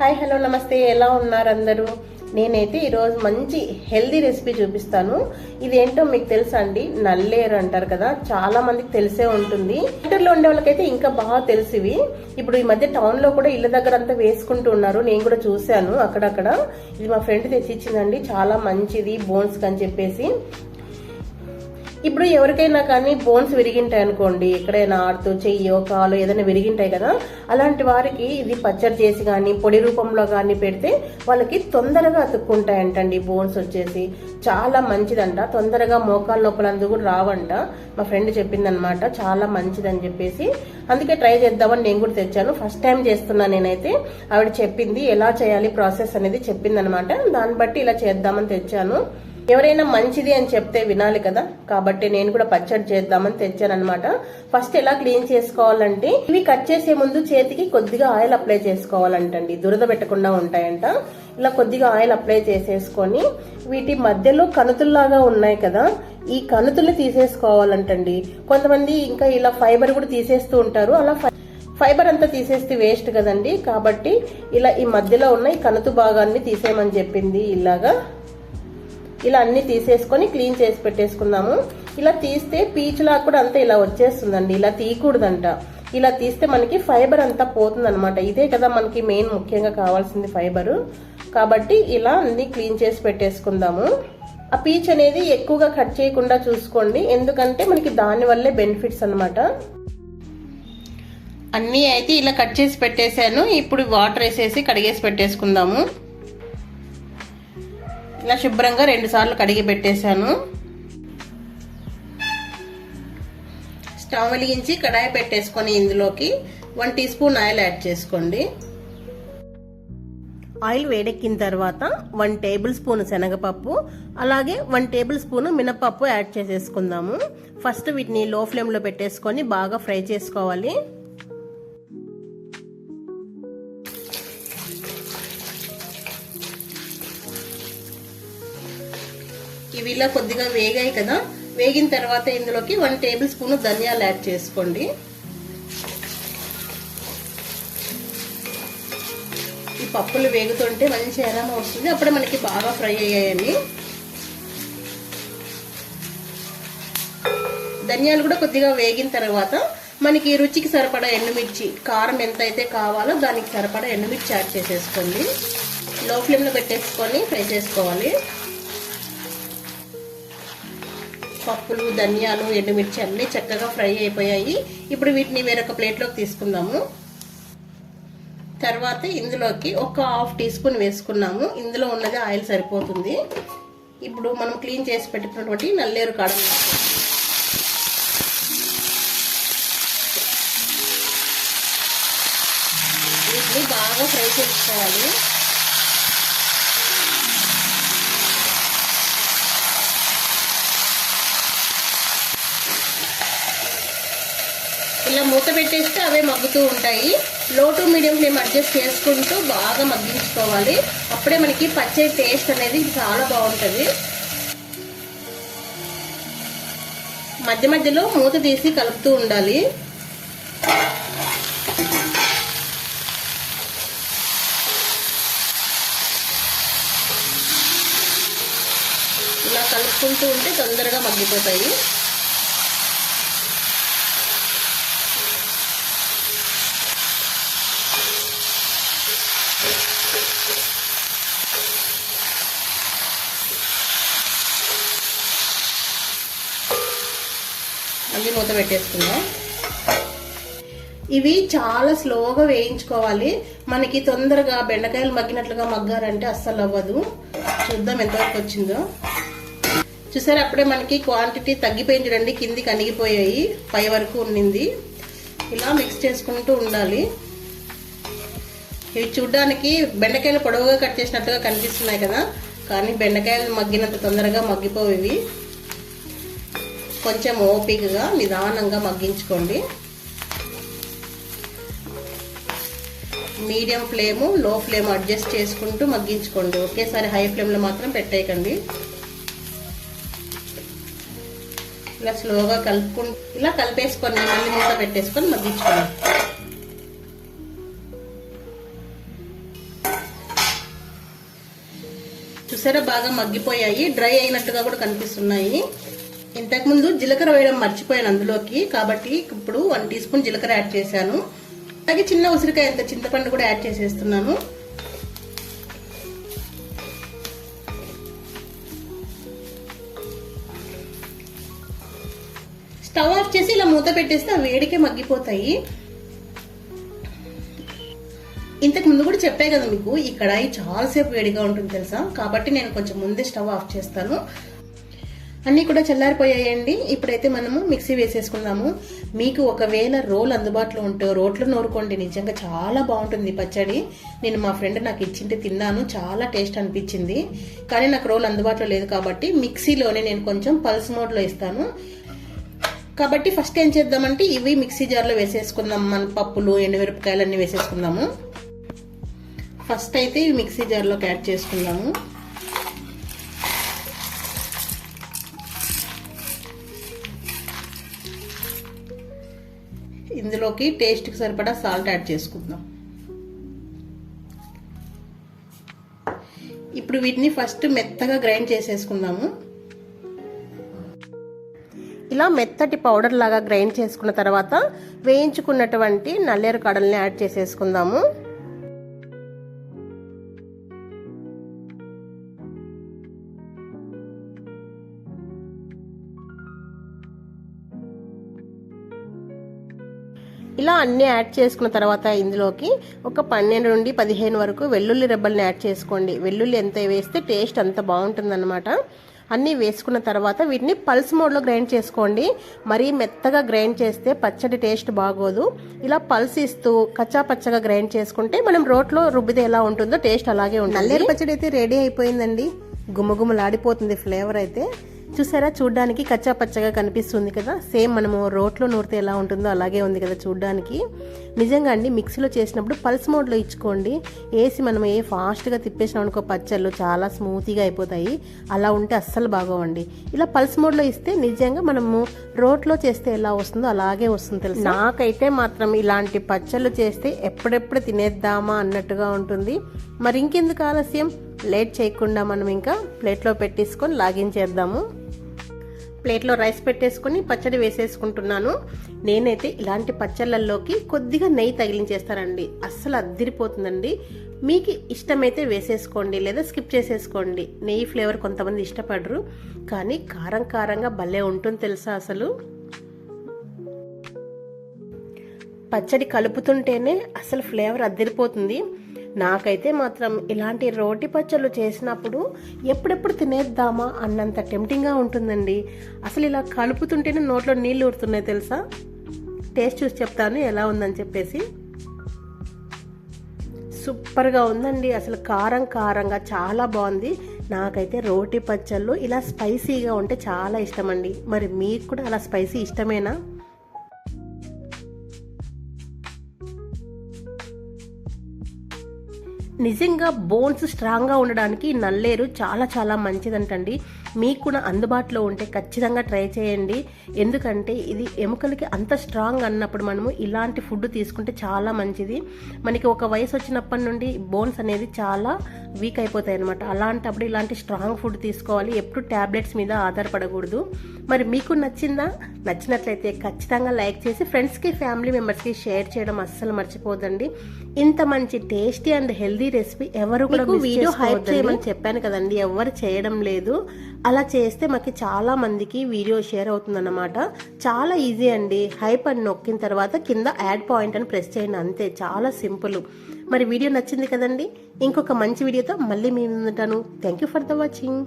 Hi hello నమస్తే. ఎలా ఉన్నారు అందరూ? నేనైతే ఈరోజు మంచి హెల్దీ రెసిపీ చూపిస్తాను. ఇదేంటో మీకు తెలుసా అండి? నల్లేరు అంటారు కదా చాలా మందికి తెలిసే ఉంటుంది. ఇంటర్లో ఉండే వాళ్ళకైతే ఇంకా బాగా తెలిసివి ఇప్పుడు ఈ మధ్య టౌన్లో కూడా ఇళ్ళ దగ్గర అంతా వేసుకుంటూ ఉన్నారు. నేను కూడా చూశాను అక్కడక్కడ. ఇది మా ఫ్రెండ్ తెచ్చిచ్చిందండి. చాలా మంచిది బోన్స్ అని చెప్పేసి. ఇప్పుడు ఎవరికైనా కానీ బోన్స్ విరిగింటాయి అనుకోండి ఎక్కడైనా ఆడుతూ చెయ్యో కాలు ఏదైనా విరిగింటాయి కదా అలాంటి వారికి ఇది పచ్చడి చేసి కానీ పొడి రూపంలో కానీ పెడితే వాళ్ళకి తొందరగా అతుక్కుంటాయంటండి బోన్స్ వచ్చేసి. చాలా మంచిదంట. తొందరగా మోకాలు నొప్పులందు కూడా రావంట. మా ఫ్రెండ్ చెప్పిందనమాట చాలా మంచిదని చెప్పేసి. అందుకే ట్రై చేద్దామని నేను కూడా తెచ్చాను. ఫస్ట్ టైం చేస్తున్నా నేనైతే. ఆవిడ చెప్పింది ఎలా చేయాలి ప్రాసెస్ అనేది చెప్పిందనమాట. దాన్ని బట్టి ఇలా చేద్దామని తెచ్చాను. ఎవరైనా మంచిది అని చెప్తే వినాలి కదా. కాబట్టి నేను కూడా పచ్చడి చేద్దామని తెచ్చానమాట ఫస్ట్ ఎలా క్లీన్ చేసుకోవాలంటే ఇవి కట్ చేసే ముందు చేతికి కొద్దిగా ఆయిల్ అప్లై చేసుకోవాలంటండి. దురద పెట్టకుండా ఉంటాయంట. ఇలా కొద్దిగా ఆయిల్ అప్లై చేసేసుకొని వీటి మధ్యలో కనుతుల్లాగా ఉన్నాయి కదా. ఈ కనుతుల్ని తీసేసుకోవాలంటండి. కొంతమంది ఇంకా ఇలా ఫైబర్ కూడా తీసేస్తూ ఉంటారు. అలా ఫైబర్ అంతా తీసేస్తే వేస్ట్ కదండి. కాబట్టి ఇలా ఈ మధ్యలో ఉన్న ఈ కనుతు భాగాన్ని తీసేయమని చెప్పింది ఇలాగా. ఇలా అన్ని తీసేసుకొని క్లీన్ చేసి పెట్టేసుకుందాము. ఇలా తీస్తే పీచులా కూడా అంతా ఇలా వచ్చేస్తుందండి. ఇలా తీయకూడదంట. ఇలా తీస్తే మనకి ఫైబర్ అంతా పోతుందనమాట ఇదే కదా మనకి మెయిన్ ముఖ్యంగా కావాల్సింది ఫైబర్. కాబట్టి ఇలా అన్ని క్లీన్ చేసి పెట్టేసుకుందాము. ఆ పీచ్ అనేది ఎక్కువగా కట్ చేయకుండా చూసుకోండి. ఎందుకంటే మనకి దాని వల్లే బెనిఫిట్స్ అనమాట అన్నీ అయితే ఇలా కట్ చేసి పెట్టేశాను. ఇప్పుడు వాటర్ వేసేసి కడిగేసి పెట్టేసుకుందాము. ఇలా శుభ్రంగా రెండు సార్లు కడిగి పెట్టేశాను. స్టవ్ వెలిగించి కడాయి పెట్టేసుకొని ఇందులోకి one teaspoon oil add చేసుకోండి. ఆయిల్ వేడెక్కిన తర్వాత వన్ టేబుల్ స్పూన్ శనగపప్పు అలాగే వన్ టేబుల్ స్పూన్ మినపప్పు యాడ్ చేసేసుకుందాము. ఫస్ట్ వీటిని లో ఫ్లేమ్లో పెట్టేసుకొని బాగా ఫ్రై చేసుకోవాలి. ఇవి ఇలా కొద్దిగా వేగాయి కదా. వేగిన తర్వాత ఇందులోకి వన్ టేబుల్ స్పూన్ ధనియాలు యాడ్ చేసుకోండి. ఈ పప్పులు వేగుతుంటే మంచి ఎరమ వస్తుంది. అప్పుడే మనకి బాగా ఫ్రై అయ్యాయని. ధనియాలు కూడా కొద్దిగా వేగిన తర్వాత మనకి రుచికి సరిపడా ఎండుమిర్చి కారం ఎంత అయితే కావాలో దానికి సరిపడా ఎండుమిర్చి యాడ్ చేసేసుకోండి. లో ఫ్లేమ్లో పెట్టేసుకొని ఫ్రై చేసుకోవాలి. పప్పులు ధనియాలు ఎండుమిర్చి అన్నీ చక్కగా ఫ్రై అయిపోయాయి. ఇప్పుడు వీటిని వేరొక ప్లేట్లోకి తీసుకుందాము. తర్వాత ఇందులోకి ఒక హాఫ్ టీ స్పూన్ వేసుకున్నాము. ఇందులో ఉన్నది ఆయిల్ సరిపోతుంది. ఇప్పుడు మనం క్లీన్ చేసి పెట్టుకున్నటువంటి నల్లేరు కాడ వీటిని బాగా ఫ్రై చేసుకోవాలి. ఇలా మూత పెట్టేస్తే అవే మగ్గుతూ ఉంటాయి. లో టు మీడియం ఫ్లేమ్ అడ్జస్ట్ చేసుకుంటూ బాగా మగ్గించుకోవాలి. అప్పుడే మనకి పచ్చడి టేస్ట్ అనేది చాలా బాగుంటుంది. మధ్య మధ్యలో మూత తీసి కలుపుతూ ఉండాలి. ఇలా కలుపుకుంటూ ఉంటే తొందరగా మగ్గిపోతాయి. మళ్ళీ మూత పెట్టేసుకుందాం. ఇవి చాలా స్లోగా వేయించుకోవాలి. మనకి తొందరగా బెండకాయలు మగ్గినట్లుగా మగ్గారంటే అస్సలు అవ్వదు. చూద్దాం ఎంతవరకు వచ్చిందో. చూసారు అప్పుడే మనకి క్వాంటిటీ తగ్గిపోయింది చూడండి కిందికి అణిగిపోయాయి పై వరకు ఉండింది ఇలా మిక్స్ చేసుకుంటూ ఉండాలి. ఇవి చూడ్డానికి బెండకాయలు పొడవుగా కట్ చేసినట్టుగా కనిపిస్తున్నాయి కదా. కానీ బెండకాయలు మగ్గినంత తొందరగా మగ్గిపోవు ఇవి. కొంచెం ఓపికగా నిదానంగా మగ్గించుకోండి. మీడియం ఫ్లేము లో ఫ్లేమ్ అడ్జస్ట్ చేసుకుంటూ మగ్గించుకోండి. ఒకేసారి హై ఫ్లేమ్లో మాత్రం పెట్టేయకండి. ఇలా స్లోగా కలుపుకు ఇలా కలిపేసుకొని మళ్ళీ మూత పెట్టేసుకొని మగ్గించుకోండి. చూసారా? బాగా మగ్గిపోయాయి. డ్రై అయినట్టుగా కూడా కనిపిస్తున్నాయి. ఇంతకుముందు జీలకర్ర వేయడం మర్చిపోయాను అందులోకి. కాబట్టి ఇప్పుడు వన్ టీ స్పూన్ జీలకర్ర యాడ్ చేశాను. అలాగే చిన్న ఉసిరికాయ అంత చింతపండు కూడా యాడ్ చేసేస్తున్నాను. స్టవ్ ఆఫ్ చేసి ఇలా మూత పెట్టేస్తే ఆ వేడికే మగ్గిపోతాయి. ఇంతకు ముందు కూడా చెప్పే కదా మీకు ఈ కడాయి చాలాసేపు వేడిగా ఉంటుంది తెలుసా? కాబట్టి నేను కొంచెం ముందే స్టవ్ ఆఫ్ చేస్తాను. అన్నీ కూడా చల్లారిపోయాయండి. ఇప్పుడైతే మనము మిక్సీ వేసేసుకుందాము. మీకు ఒకవేళ రోల్ అందుబాటులో ఉంటే రోట్లు నూరుకోండి. నిజంగా చాలా బాగుంటుంది పచ్చడి. నేను మా ఫ్రెండ్ నాకు ఇచ్చింటే తిన్నాను. చాలా టేస్ట్ అనిపించింది. కానీ నాకు రోల్ అందుబాటులో లేదు కాబట్టి మిక్సీలోనే నేను కొంచెం పల్స్ మోడ్లో ఇస్తాను. కాబట్టి ఫస్ట్ ఏం చేద్దామంటే ఇవి మిక్సీ జార్లో వేసేసుకుందాం. మన పప్పులు ఎండుమిరపకాయలు అన్నీ వేసేసుకుందాము. ఫస్ట్ అయితే ఇవి మిక్సీ జార్లోకి యాడ్ చేసుకుందాము. ఇందులోకి టేస్ట్కి సరిపడా సాల్ట్ యాడ్ చేసుకుందాం. ఇప్పుడు వీటిని ఫస్ట్ మెత్తగా గ్రైండ్ చేసేసుకుందాము. ఇలా మెత్తటి పౌడర్ లాగా గ్రైండ్ చేసుకున్న తర్వాత వేయించుకున్నటువంటి నల్లేరు కడల్ని యాడ్ చేసేసుకుందాము. ఇలా అన్నీ యాడ్ చేసుకున్న తర్వాత ఇందులోకి ఒక పన్నెండు నుండి పదిహేను వరకు వెల్లుల్లి రెబ్బల్ని యాడ్ చేసుకోండి. వెల్లుల్లి ఎంత వేస్తే టేస్ట్ అంత బాగుంటుందన్నమాట. అన్నీ వేసుకున్న తర్వాత వీటిని పల్స్ మోడ్లో గ్రైండ్ చేసుకోండి. మరీ మెత్తగా గ్రైండ్ చేస్తే పచ్చడి టేస్ట్ బాగోదు. ఇలా పల్స్ ఇస్తూ కచ్చా పచ్చగా గ్రైండ్ చేసుకుంటే మనం రోట్లో రుబ్బితే ఎలా ఉంటుందో టేస్ట్ అలాగే ఉంటుంది. నల్లేరు పచ్చడి అయితే రెడీ అయిపోయిందండి. గుమగుమలాడిపోతుంది ఫ్లేవర్ అయితే. చూసారా? చూడ్డానికి కచ్చా పచ్చగా కనిపిస్తుంది కదా? సేమ్ మనము రోట్లో నూరితే ఎలా ఉంటుందో అలాగే ఉంది కదా చూడ్డానికి. నిజంగా అండి మిక్సీలో చేసినప్పుడు పల్స్ మోడ్లో ఇచ్చుకోండి. వేసి మనం ఏ ఫాస్ట్గా తిప్పేసినాం అనుకో పచ్చళ్ళు చాలా స్మూతీగా అయిపోతాయి. అలా ఉంటే అస్సలు బాగోవండి. ఇలా పల్స్ మోడ్లో ఇస్తే నిజంగా మనము రోట్లో చేస్తే ఎలా వస్తుందో అలాగే వస్తుంది తెలుసు? నాకైతే మాత్రం ఇలాంటి పచ్చళ్ళు చేస్తే ఎప్పుడెప్పుడు తినేద్దామా అన్నట్టుగా ఉంటుంది. మరి ఇంకెందుకు ఆలస్యం? లేట్ చేయకుండా మనం ఇంకా ప్లేట్లో పెట్టేసుకొని లాగిన్ చేద్దాము. ప్లేట్లో రైస్ పెట్టేసుకొని పచ్చడి వేసేసుకుంటున్నాను. నేనైతే ఇలాంటి పచ్చళ్ళల్లోకి కొద్దిగా నెయ్యి తగిలించేస్తానండి. అస్సలు అద్దిరిపోతుందండి. మీకు ఇష్టమైతే వేసేసుకోండి లేదా స్కిప్ చేసేసుకోండి. నెయ్యి ఫ్లేవర్ కొంతమంది ఇష్టపడరు. కానీ కారం కారంగా భలే ఉంటుంది తెలుసా అసలు? పచ్చడి కలుపుతుంటేనే అసలు ఫ్లేవర్ అద్దిరిపోతుంది. నాకైతే మాత్రం ఇలాంటి రోటి పచ్చళ్ళు చేసినప్పుడు ఎప్పుడెప్పుడు తినేద్దామా అన్నంత టెంప్టింగ్గా ఉంటుందండి. అసలు ఇలా కలుపుతుంటేనే నోట్లో నీళ్ళు ఊరుతున్నాయి తెలుసా? టేస్ట్ చూసి చెప్తాను ఎలా ఉందని చెప్పేసి. సూపర్గా ఉందండి. అసలు కారం కారంగా చాలా బాగుంది. నాకైతే రోటి పచ్చళ్ళు ఇలా స్పైసీగా ఉంటే చాలా ఇష్టం అండి మరి మీకు కూడా అలా స్పైసీ ఇష్టమేనా? నిజంగా బోన్స్ స్ట్రాంగ్గా ఉండడానికి నల్లేరు చాలా చాలా మంచిదంటండి. మీకు కూడా అందుబాటులో ఉంటే ఖచ్చితంగా ట్రై చేయండి. ఎందుకంటే ఇది ఎముకలకి అంత స్ట్రాంగ్ అన్నప్పుడు మనము ఇలాంటి ఫుడ్ తీసుకుంటే చాలా మంచిది. మనకి ఒక వయసు వచ్చినప్పటి నుండి బోన్స్ అనేది చాలా వీక్ అయిపోతాయి అనమాట అలాంటప్పుడు ఇలాంటి స్ట్రాంగ్ ఫుడ్ తీసుకోవాలి. ఎప్పుడు ట్యాబ్లెట్స్ మీద ఆధారపడకూడదు. మరి మీకు నచ్చిందా? నచ్చినట్లయితే ఖచ్చితంగా లైక్ చేసి ఫ్రెండ్స్కి ఫ్యామిలీ మెంబర్స్కి షేర్ చేయడం అస్సలు మర్చిపోదండి ఇంత మంచి టేస్టీ అండ్ హెల్దీ రెసిపీ ఎవరు కూడా వీడియో హైప్ చేయమని చెప్పాను కదండి. ఎవరు చేయడం లేదు. అలా చేస్తే మాకు చాలా మందికి వీడియో షేర్ అవుతుందన్నమాట. చాలా ఈజీ అండి. హైప్ అని నొక్కిన తర్వాత కింద యాడ్ పాయింట్ అని ప్రెస్ చేయండి. అంతే చాలా సింపుల్. మరి వీడియో నచ్చింది కదండి? ఇంకొక మంచి వీడియోతో మళ్ళీ మీ ఉంటాను thank you for the watching.